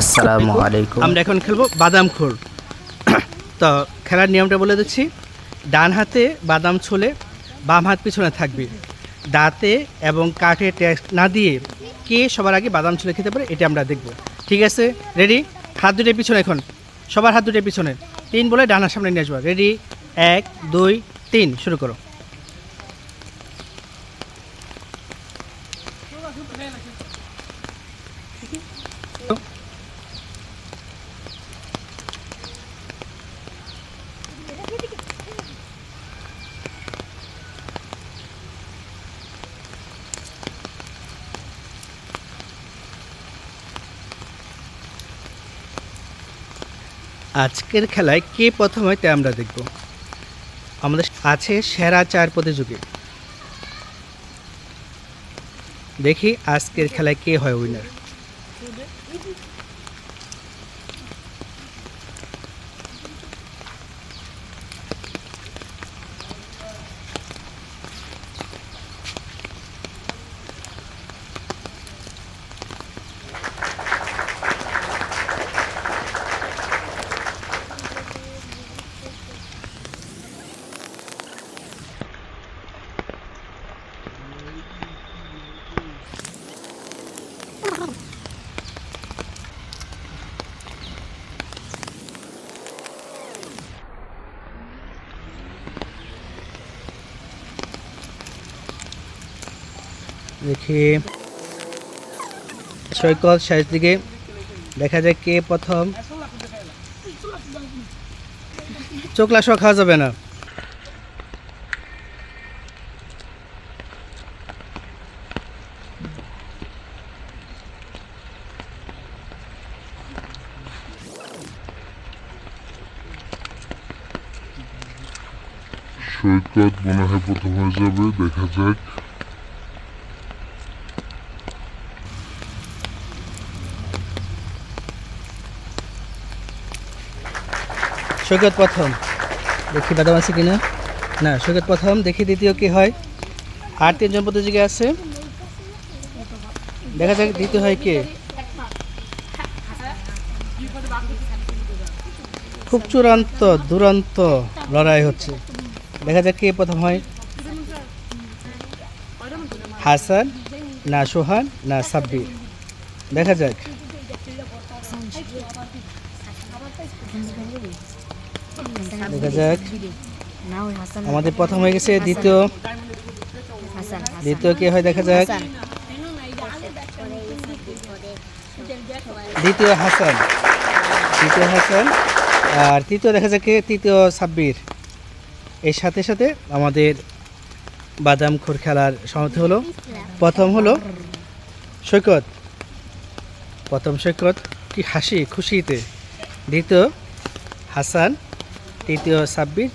আসসালামু আলাইকুম। আমরা এখন খেলব বাদাম খোর তো খেলার নিয়মটা বলে দিচ্ছি ডান হাতে বাদাম ছোলে বাম হাত পিছনে থাকবে। দাঁতে এবং কাঠে ট্যাক্স না দিয়ে কে সবার আগে বাদাম ছুলে খেতে পারে এটা আমরা দেখব। ঠিক আছে? রেডি হাত দুটোর পিছনে এখন। সবার হাত দুটোর পিছনে। তিন বলে ডানার সামনে নিয়ে আসব। রেডি এক দুই তিন। শুরু করো। আজকের খেলায় কে প্রথম হয় তা আমরা দেখব। আমাদের আছে সেরা চার প্রতিযোগী। দেখি আজকের খেলায় কে হয় উইনার Burada. দেখি। সৈকত শেষ দিকে। দেখা যায় কে প্রথম। চোখলা শো খাওয়া যাবে না। সৈকত মনে হয় প্রথম হয়ে যাবে। দেখা যাক। সৈকত প্রথম। দেখি বাদাম আছে কিনা? না, সৈকত প্রথম। দেখি দ্বিতীয় কি হয়? আর তিনজন প্রতিযোগী আছে। দেখা যাক দ্বিতীয় হয় কে। খুব চূড়ান্ত, দুরন্ত লড়াই হচ্ছে। দেখা যাক কে প্রথম হয়। হাসান, না সোহান, না সাব্বির। দেখা যাক। দেখা যাক। আমাদের প্রথম হয়ে গেছে দ্বিতীয়। দ্বিতীয় কে হয় দেখা যাক। দ্বিতীয় হাসান। তৃতীয় হাসান। আর তৃতীয় দেখা যাক তৃতীয় সাব্বির। এর সাথে সাথে আমাদের বাদাম খোর খেলার সমাপ্তি হলো। প্রথম হলো সৈকত। প্রথম সৈকত কি হাসি, খুশিতে। দ্বিতীয় হাসান। তৃতীয় সাব্বির